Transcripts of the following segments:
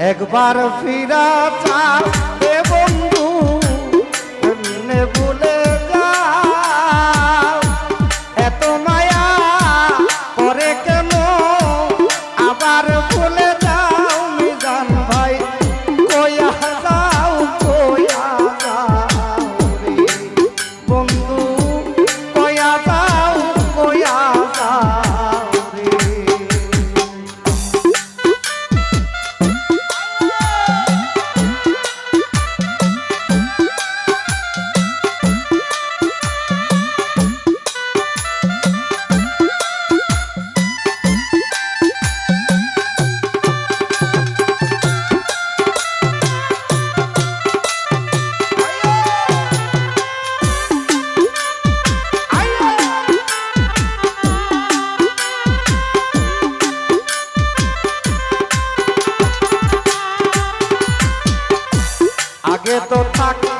একবার ফিরা এ বন্ধু এমনে ভুলে যাও? এত মায়া করে কেন আবার ভুলে যাও? মিজান ভাই কয়া যাও কয়া যাও বন্ধু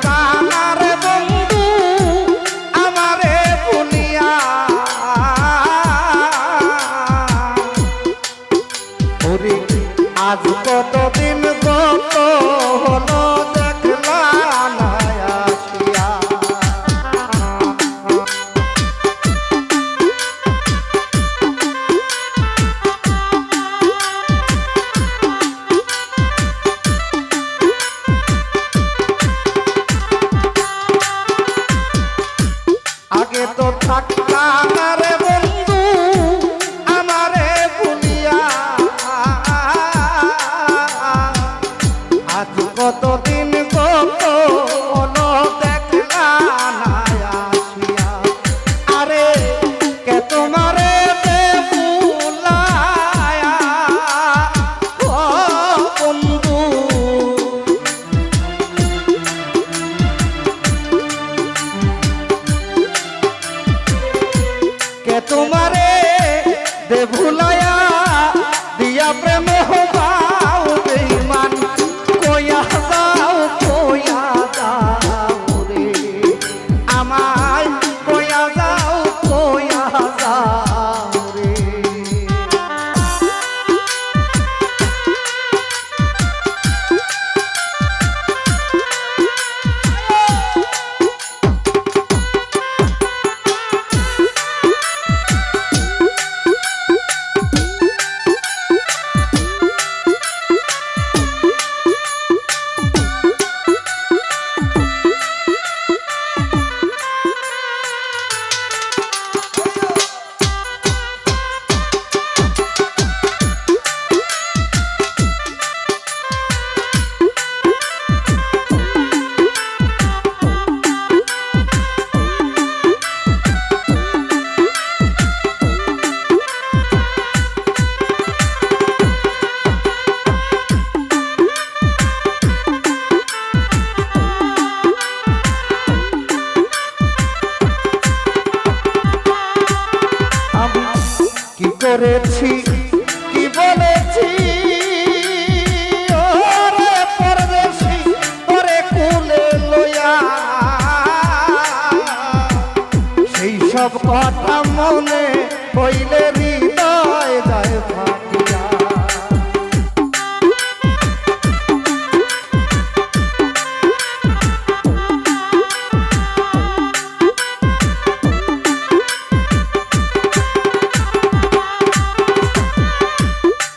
থাকতাম কতদিন কত হলো করেছি? কি বলেছি? সব কথা মনে হইলে হৃদয় যায়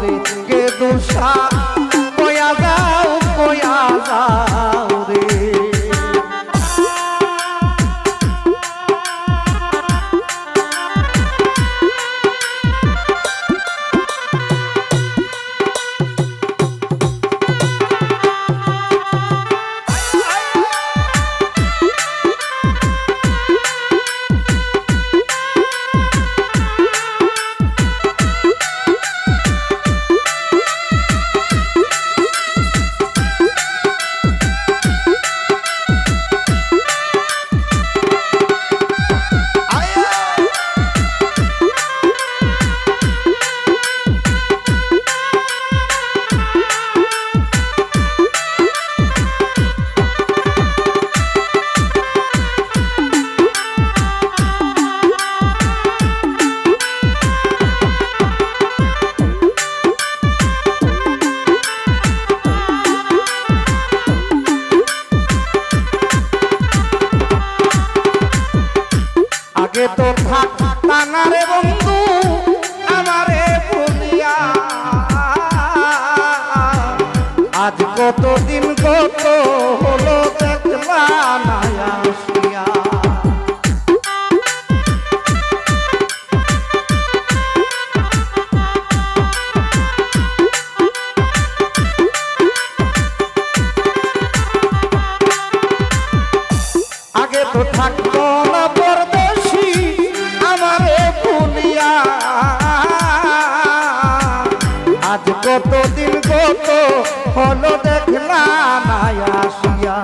রে কে দুষা সেদিন কত হলো দেখলা না আসিয়া।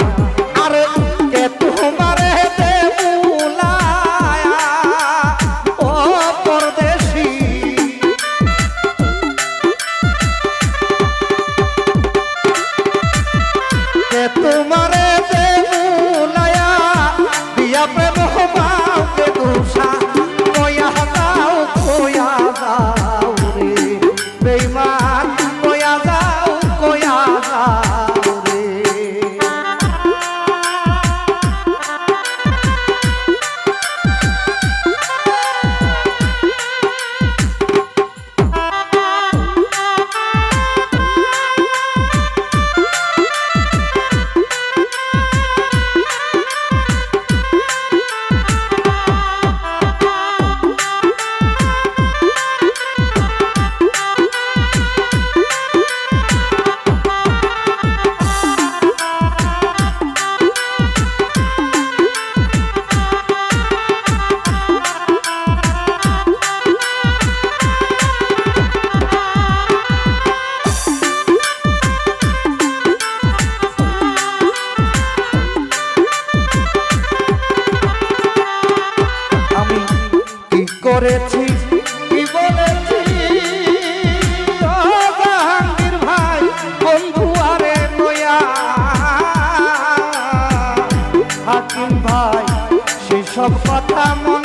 কথা মনে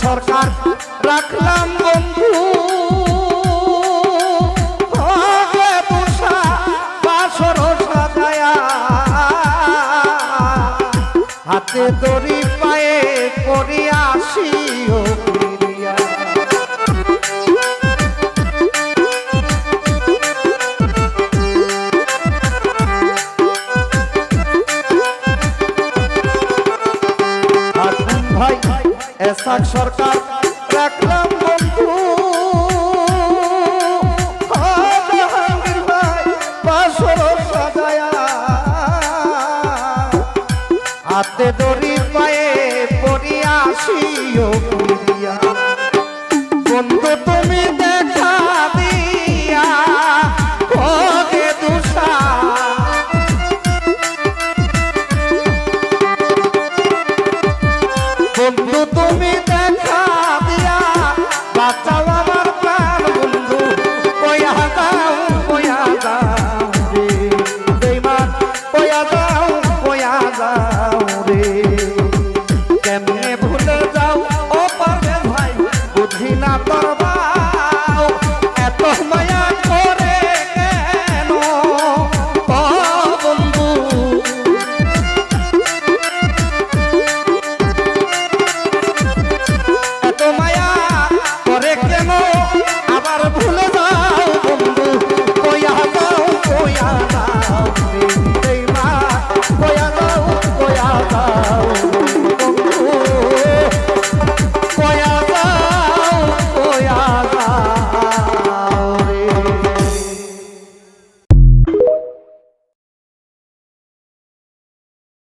সরকার রাখলাম বন্ধু। হাতে দড়ি পায়ে করি আসিও থাক সরকার